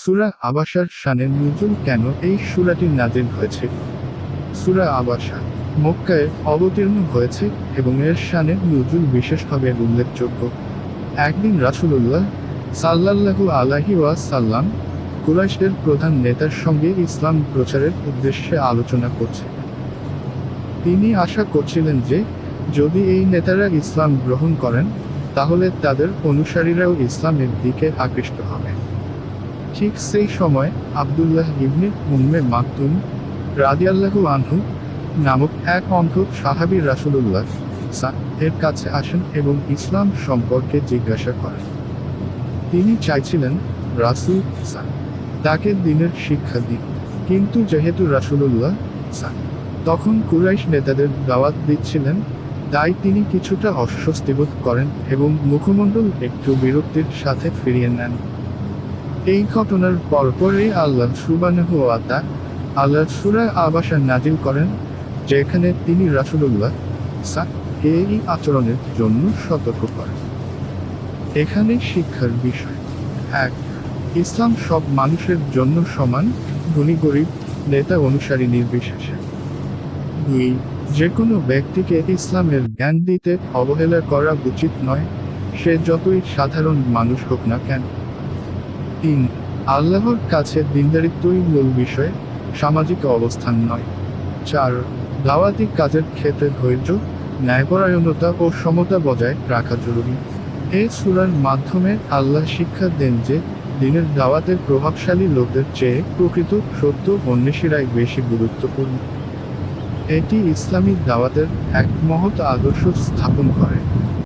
সুরা আবাসার শানের নজুল কেন এই সুরাটি নাজিল হয়েছে? সুরা আবাসা, মক্কায় অবতীর্ণ হয়েছে এবং এর শানের নজুল বিশেষভাবে উল্লেখযোগ্য। একদিন রাসূলুল্লাহ সাল্লাল্লাহু আলাইহি ওয়াসাল্লাম কুরাইশের প্রধান নেতার সঙ্গে ইসলাম প্রচারের উদ্দেশ্যে আলোচনা করছে। তিনি আশা করছিলেন যে, যদি এই নেতারা ইসলাম গ্রহণ করেন, তাহলে তাদের অনুসারীরাও ইসলামের দিকে আকৃষ্ট হবে। ঠিক সেই সময় আবদুল্লাহ ইবনে উম্মে মাকতুম রাদিয়াল্লাহু আনহু নামক এক অন্ধ সাহাবী রাসূলুল্লাহ সা এর কাছে আসেন এবং ইসলাম সম্পর্কে জিজ্ঞাসা করেন। তিনি চাইছিলেন রাসূল সা তাকে দিনের শিক্ষা দিন কিন্তু যেহেতু রাসূলুল্লাহ সা তখন কুরাইশ নেতাদের দাওয়াত দিচ্ছিলেন, তাই তিনি কিছুটা অস্বস্তিবোধ করেন এবং মুখমণ্ডল একটু বিরক্তির সাথে ফিরিয়ে নেন। এই ঘটনার পরপরই আল্লাহ সুবানহু আতা আল্লাহ সুরা আবাসা নাজিল করেন, যেখানে তিনি রাসূলুল্লাহ সা এই আচরণের জন্য সতর্ক করেন। এখানে শিক্ষার বিষয়। এক, ইসলাম সব মানুষের জন্য সমান, ধনী, গরিব, নেতা, অনুসারী, নির্বিশেষে। দুই যে কোনো ব্যক্তিকে ইসলামের জ্ঞান দিতে অবহেলা করা উচিত নয়, সে যতই সাধারণ মানুষ হোক না কেন। তিন আল্লাহর কাছে দিনদারিত্বই মূল বিষয়, সামাজিক অবস্থান নয়। চার, দাওয়াতি কাজের ক্ষেত্রে ধৈর্য, ন্যায়পরায়ণতা ও সমতা বজায় রাখা জরুরি। এই সুরার মাধ্যমে আল্লাহ শিক্ষা দেন যে, দিনের দাওয়াতের প্রভাবশালী লোকদের চেয়ে প্রকৃত সত্য অন্বেষীরাই বেশি গুরুত্বপূর্ণ। এটি ইসলামী দাওয়াতের এক মহৎ আদর্শ স্থাপন করে।